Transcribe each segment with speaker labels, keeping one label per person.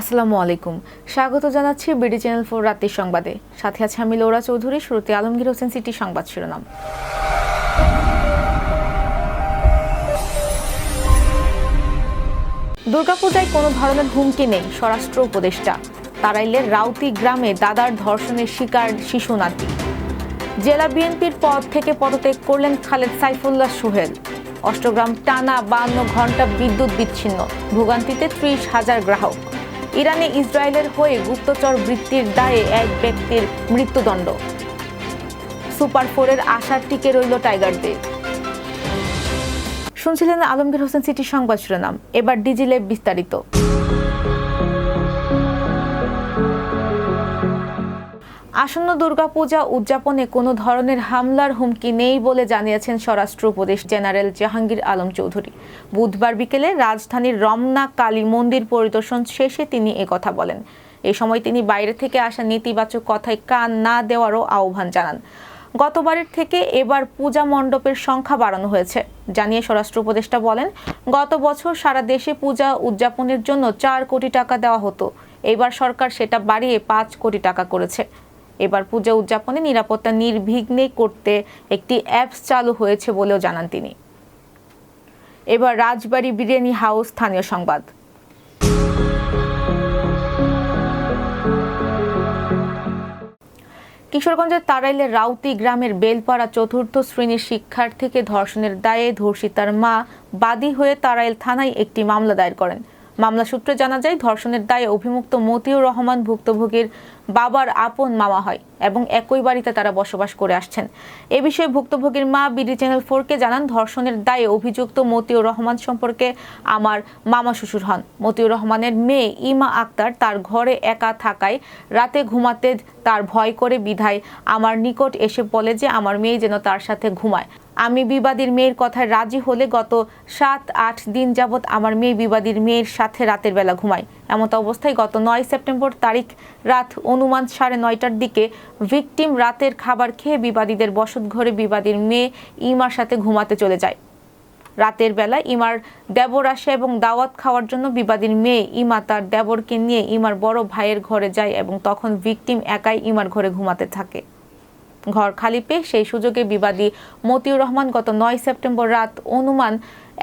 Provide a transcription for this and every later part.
Speaker 1: আসসালামু আলাইকুম। স্বাগত জানাচ্ছি বিডি চ্যানেল ফোর রাতের সংবাদে। সাথে আছে আমি লৌরা চৌধুরী, শুরুতে আলমগীর হোসেন সিটি সংবাদ শিরোনাম। দুর্গাপূজায় কোনো ধরনের হুমকি নেই স্বরাষ্ট্র উপদেষ্টা। তারাইলের রাউতি গ্রামে দাদার ধর্ষণের শিকার শিশু নাতি। জেলা বিএনপির পদ থেকে পদত্যাগ করলেন খালেদ সাইফুল্লাহ সোহেল। অষ্টগ্রাম টানা বান্ন ঘণ্টা বিদ্যুৎ বিচ্ছিন্ন। ভোগান্তিতে ত্রিশ হাজার গ্রাহক। ইরানে ইসরায়েলের হয়ে গুপ্তচর বৃত্তির দায়ে এক ব্যক্তির মৃত্যুদণ্ড। সুপার ফোরের আশার টিকে রইল টাইগারদের। শুনছিলেন আলমগীর হোসেন সিটি সংবাদ শিরোনাম। এবার ডিজিলে বিস্তারিত। আসন্ন দুর্গাপূজা উদযাপনে কোনো ধরনের হামলার হুমকি নেই বলে জানিয়েছেন স্বরাষ্ট্র উপদেশ জেনারেল জাহাঙ্গীর আলম চৌধুরী। বুধবার বিকেলে রাজধানীর রমনা কালী মন্দির পরিদর্শন শেষে তিনি একথা বলেন। এ সময় তিনি বাইরে থেকে আসা নেতিবাচক কথায় কান না দেওয়ারও আহ্বান জানান। গতবারের থেকে এবার পূজা মণ্ডপের সংখ্যা বাড়ানো হয়েছে। জানিয়ে স্বরাষ্ট্র উপদেষ্টা বলেন, গত বছর সারা দেশে পূজা উদযাপনের জন্য চার কোটি টাকা দেওয়া হতো। এবার সরকার সেটা বাড়িয়ে পাঁচ কোটি টাকা করেছে। এবার পূজা উদযাপনে নিরাপত্তা নির্বিঘ্নে করতে একটি অ্যাপস চালু হয়েছে বলেও জানান তিনি। এবার রাজবাড়ী বিরিয়ানি হাউস স্থানীয় সংবাদ। কিশোরগঞ্জের তারাইলের রাউতি গ্রামের বেলপাড়া চতুর্থ শ্রেণির শিক্ষার্থীকে ধর্ষণের দায়ে ধর্ষিতার মা বাদী হয়ে তারাইল থানায় একটি মামলা দায়ের করেন। মামলা সূত্রে জানা যায়, ধর্ষণের দায়ে অভিযুক্ত মতিউর রহমান ভুক্তভোগীর বাবার আপন মামা হয় এবং একই বাড়িতে তারা বসবাস করে আসছেন। এ বিষয়ে ভুক্তভোগীর মা বিডি চ্যানেল ফোরকে জানান, ধর্ষণের দায়ে অভিযুক্ত মতিউর রহমান সম্পর্কে আমার মামা শ্বশুর হন। মতিউর রহমানের মেয়ে ইমা আক্তার তার ঘরে একা থাকায় রাতে ঘুমাতে তার ভয় করে বিধায় আমার নিকট এসে বলে যে, আমার মেয়ে যেন তার সাথে ঘুমায়। আমি বিবাদীর মেয়ের কথায় রাজি হলে গত সাত, আট দিন যাবৎ আমার মেয়ে বিবাদীর মেয়ের সাথে রাতের বেলা ঘুমায়। এমত অবস্থায় গত নয় সেপ্টেম্বর তারিখ রাত অনুমান সাড়ে নয়টার দিকে ভিকটিম রাতের খাবার খেয়ে বিবাদীদের বসত ঘরে বিবাদীর মেয়ে ইমার সাথে ঘুমাতে চলে যায়। রাতের বেলা ইমার দেবর আসে এবং দাওয়াত খাওয়ার জন্য বিবাদীর মেয়ে ইমা তার দেবরকে নিয়ে ইমার বড় ভাইয়ের ঘরে যায় এবং তখন ভিকটিম একাই ইমার ঘরে ঘুমাতে থাকে। ঘর খালি পেয়ে সেই সুযোগে বিবাদী মতিউর রহমান গত নয় সেপ্টেম্বর রাত অনুমান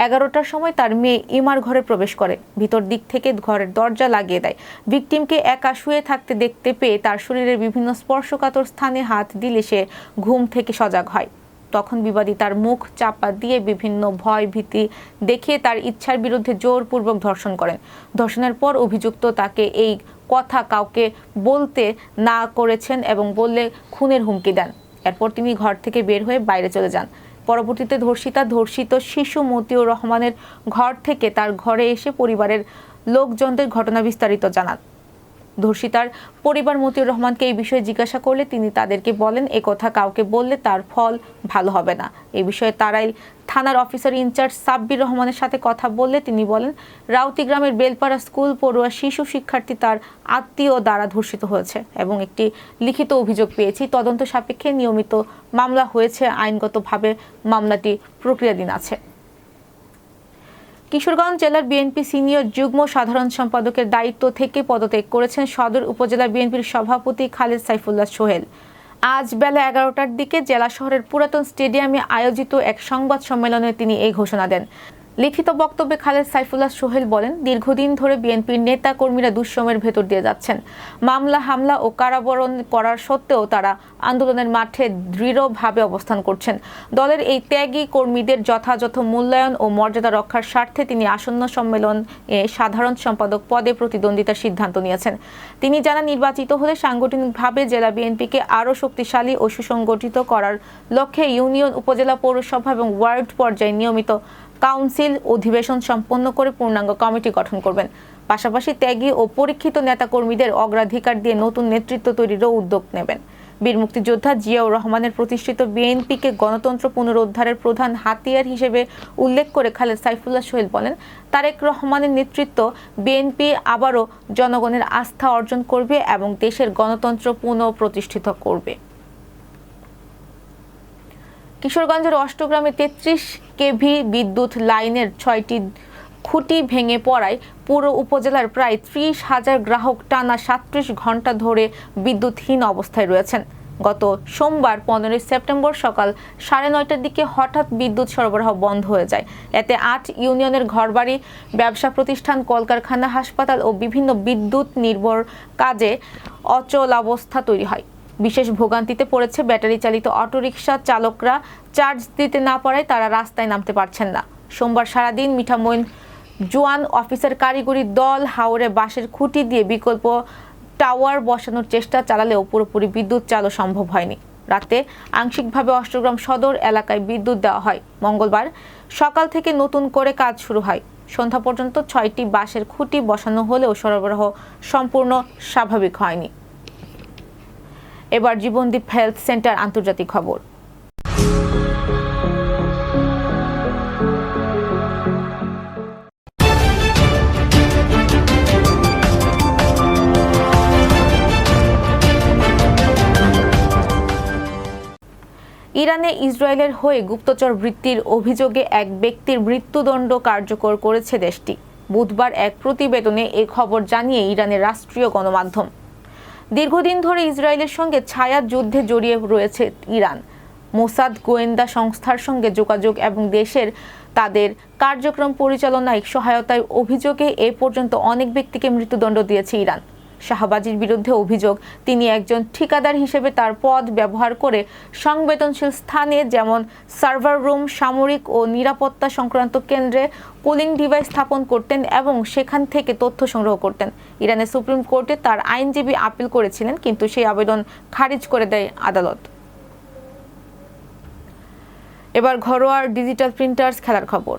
Speaker 1: এগারোটার সময় তার মেয়ে ইমার ঘরে প্রবেশ করে। ভিতর দিক থেকে ঘরের দরজা লাগিয়ে দেয়। ভিকটিমকে একা শুয়ে থাকতে দেখতে পেয়ে তার শরীরের বিভিন্ন স্পর্শকাতর স্থানে হাত দিলে সে ঘুম থেকে সজাগ হয়। তখন বিবাদী তার মুখ চাপা দিয়ে বিভিন্ন ভয় ভীতি দেখিয়ে তার ইচ্ছার বিরুদ্ধে জোরপূর্বক ধর্ষণ করেন। ধর্ষণের পর অভিযুক্ত তাকে এই কথা কাউকে বলতে না করেছেন এবং বললে খুনের হুমকি দেন। এরপর তিনি ঘর থেকে বের হয়ে বাইরে চলে যান। পরবর্তীতে ধর্ষিতা ধর্ষিত শিশু মতিউর রহমানের ঘর থেকে তার ঘরে এসে পরিবারের লোকজনদের ঘটনা বিস্তারিত জানান। ধর্ষিতার পরিবার মতিউর রহমানকে এই বিষয়ে জিজ্ঞাসা করলে তিনি তাদেরকে বলেন, এ কথা কাউকে বললে তার ফল ভালো হবে না। এই বিষয়ে তারাইল থানার অফিসার ইনচার্জ সাব্বির রহমানের সাথে কথা বললে তিনি বলেন, রাউতি গ্রামের বেলপাড়া স্কুল পড়ুয়া শিশু শিক্ষার্থী তার আত্মীয় দ্বারা ধর্ষিত হয়েছে এবং একটি লিখিত অভিযোগ পেয়েছি। তদন্ত সাপেক্ষে নিয়মিত মামলা হয়েছে। আইনগতভাবে মামলাটি প্রক্রিয়াধীন আছে। কিশোরগঞ্জ জেলার বিএনপি সিনিয়র যুগ্ম সাধারণ সম্পাদকের দায়িত্ব থেকে পদত্যাগ করেছেন সদর উপজেলা বিএনপির সভাপতি খালেদ সাইফুল্লাহ সোহেল। আজ বেলা এগারোটার দিকে জেলা শহরের পুরাতন স্টেডিয়ামে আয়োজিত এক সংবাদ সম্মেলনে তিনি এই ঘোষণা দেন। লিখিত বক্তব্যে খালেদ সাইফুল্লাহ সোহেল বলেন, দীর্ঘদিন ধরে বিএনপির নেতা কর্মীরা দুঃসময়ের ভেতর দিয়ে যাচ্ছেন। মামলা, হামলা ও কারাবরণ করার সত্ত্বেও তারা আন্দোলনের মাঠে দৃঢ়ভাবে অবস্থান করছেন। দলের এই ত্যাগী কর্মীদের যথাযথ মূল্যায়ন ও মর্যাদা রক্ষার স্বার্থে তিনি আসন্ন সম্মেলন সাধারণ সম্পাদক পদে প্রতিদ্বন্দ্বিতার সিদ্ধান্ত নিয়েছেন। তিনি জানান, নির্বাচিত হলে সাংগঠনিকভাবে জেলা বিএনপিকে আরও শক্তিশালী ও সুসংগঠিত করার লক্ষ্যে ইউনিয়ন, উপজেলা পৌরসভা এবং ওয়ার্ড পর্যায়ে নিয়মিত কাউন্সিল অধিবেশন সম্পন্ন করে পূর্ণাঙ্গ কমিটি গঠন করবেন। পাশাপাশি ত্যাগী ও পরীক্ষিত নেতাকর্মীদের অগ্রাধিকার দিয়ে নতুন নেতৃত্ব তৈরিরও উদ্যোগ নেবেন। বীর মুক্তিযোদ্ধা জিয়াউর রহমানের প্রতিষ্ঠিত বিএনপিকে গণতন্ত্র পুনরুদ্ধারের প্রধান হাতিয়ার হিসেবে উল্লেখ করে খালেদ সাইফুল্লাহ সোহেল বলেন, তারেক রহমানের নেতৃত্ব বিএনপি আবারও জনগণের আস্থা অর্জন করবে এবং দেশের গণতন্ত্র পুনঃপ্রতিষ্ঠিত করবে। কিশোরগঞ্জের অষ্টগ্রামে তেত্রিশ কেভি বিদ্যুৎ লাইনের ছয়টি খুঁটি ভেঙে পড়ায় পুরো উপজেলার প্রায় ত্রিশ হাজার গ্রাহক টানা সাতত্রিশ ঘণ্টা ধরে বিদ্যুৎহীন অবস্থায় রয়েছেন। গত সোমবার পনেরোই সেপ্টেম্বর সকাল সাড়ে নয়টার দিকে হঠাৎ বিদ্যুৎ সরবরাহ বন্ধ হয়ে যায়। এতে আট ইউনিয়নের ঘরবাড়ি, ব্যবসা প্রতিষ্ঠান, কলকারখানা, হাসপাতাল ও বিভিন্ন বিদ্যুৎ নির্ভর কাজে অচলাবস্থা তৈরি হয়। বিশেষ ভোগান্তিতে পড়েছে ব্যাটারি চালিত অটোরিকশা চালকরা। চার্জ দিতে না পারায় তারা রাস্তায় নামতে পারছেন না। সোমবার সারাদিন মিঠামইন জোয়ান অফিসার কারিগরি দল হাওড়ে বাঁশের খুঁটি দিয়ে বিকল্প টাওয়ার বসানোর চেষ্টা চালালেও পুরোপুরি বিদ্যুৎ চালু সম্ভব হয়নি। রাতে আংশিকভাবে অষ্টগ্রাম সদর এলাকায় বিদ্যুৎ দেওয়া হয়। মঙ্গলবার সকাল থেকে নতুন করে কাজ শুরু হয়। সন্ধ্যা পর্যন্ত ছয়টি বাঁশের খুঁটি বসানো হলেও সরবরাহ সম্পূর্ণ স্বাভাবিক হয়নি। এবার জীবনদীপ হেলথ সেন্টার আন্তর্জাতিক খবর। ইরানে ইসরায়েলের হয়ে গুপ্তচর বৃত্তির অভিযোগে এক ব্যক্তির মৃত্যুদণ্ড কার্যকর করেছে দেশটি। বুধবার এক প্রতিবেদনে এ খবর জানিয়ে ইরানের রাষ্ট্রীয় গণমাধ্যম। দীর্ঘদিন ধরে ইসরায়েলের সঙ্গে ছায়া যুদ্ধে জড়িয়ে রয়েছে ইরান। মোসাদ গোয়েন্দা সংস্থার সঙ্গে যোগাযোগ এবং দেশের তাদের কার্যক্রম পরিচালনায় সহায়তায় অভিযোগে এ পর্যন্ত অনেক ব্যক্তিকে মৃত্যুদণ্ড দিয়েছে ইরান। শাহবাজির বিরুদ্ধে অভিযোগ। তিনি একজন ঠিকাদার হিসেবে তার পদ ব্যবহার করে সংবেদনশীল স্থানে যেমন সার্ভার রুম, সামরিক ও নিরাপত্তা সংক্রান্ত কেন্দ্রে কুলিং ডিভাইস স্থাপন করতেন এবং সেখান থেকে তথ্য সংগ্রহ করতেন। ইরানের সুপ্রিম কোর্টে তার আইনজীবী আপিল করেছিলেন, কিন্তু সেই আবেদন খারিজ করে দেয় আদালত। এবার ঘরোয়ার ডিজিটাল প্রিন্টার্স খেলার খবর।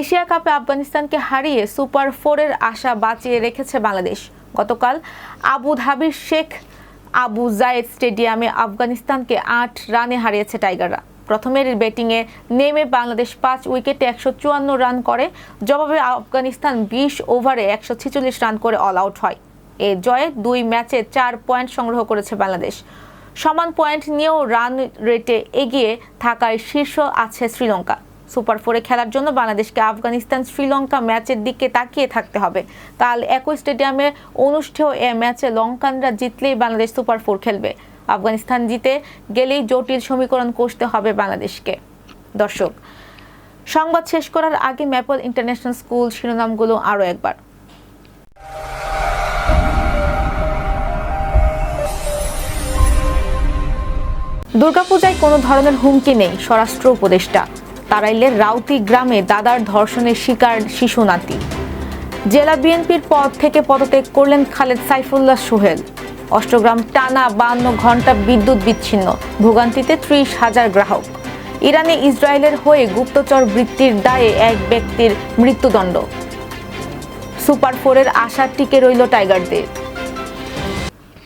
Speaker 1: এশিয়া কাপে আফগানিস্তানকে হারিয়ে সুপার ফোরের আশা বাঁচিয়ে রেখেছে বাংলাদেশ। গতকাল আবু ধাবির শেখ আবু জায়েদ স্টেডিয়ামে আফগানিস্তানকে আট রানে হারিয়েছে টাইগাররা। প্রথমের ব্যাটিংয়ে নেমে বাংলাদেশ পাঁচ উইকেটে একশো চুয়ান্ন রান করে, জবাবে আফগানিস্তান বিশ ওভারে একশো ছেচল্লিশ রান করে অল আউট হয়। এ জয়ে দুই ম্যাচে চার পয়েন্ট সংগ্রহ করেছে বাংলাদেশ। সমান পয়েন্ট নিয়েও রান রেটে এগিয়ে থাকায় শীর্ষ আছে শ্রীলঙ্কা। সুপার ফোরে খেলার জন্য বাংলাদেশকে আফগানিস্তান, শ্রীলঙ্কা ম্যাচের দিকে তাকিয়ে থাকতে হবে। কাল একই স্টেডিয়ামে অনুষ্ঠেয় এ ম্যাচে লঙ্কানরা জিতলেই বাংলাদেশ সুপার ফোর খেলবে। আফগানিস্তান জিতে গেলেই জটিল সমীকরণ কষতে হবে বাংলাদেশকে। দর্শক, সংবাদ শেষ করার আগে ম্যাপল ইন্টারন্যাশনাল স্কুল শিরোনামগুলো আরও একবার। দুর্গাপূজায় কোনো ধরনের হুমকি নেই স্বরাষ্ট্র উপদেষ্টা। তারাইলের রাউতি গ্রামে দাদার ধর্ষণের শিকার শিশু নাতি। জেলা বিএনপির পদ থেকে পদত্যাগ করলেন খালেদ সাইফুল্লাহ সোহেল। অষ্টগ্রাম টানা বান্ন ঘণ্টা বিদ্যুৎ বিচ্ছিন্ন, ভোগান্তিতে ত্রিশ হাজার গ্রাহক। ইরানে ইসরায়েলের হয়ে গুপ্তচর বৃত্তির দায়ে এক ব্যক্তির মৃত্যুদণ্ড। সুপার ফোরের আশা টিকে রইল টাইগারদের।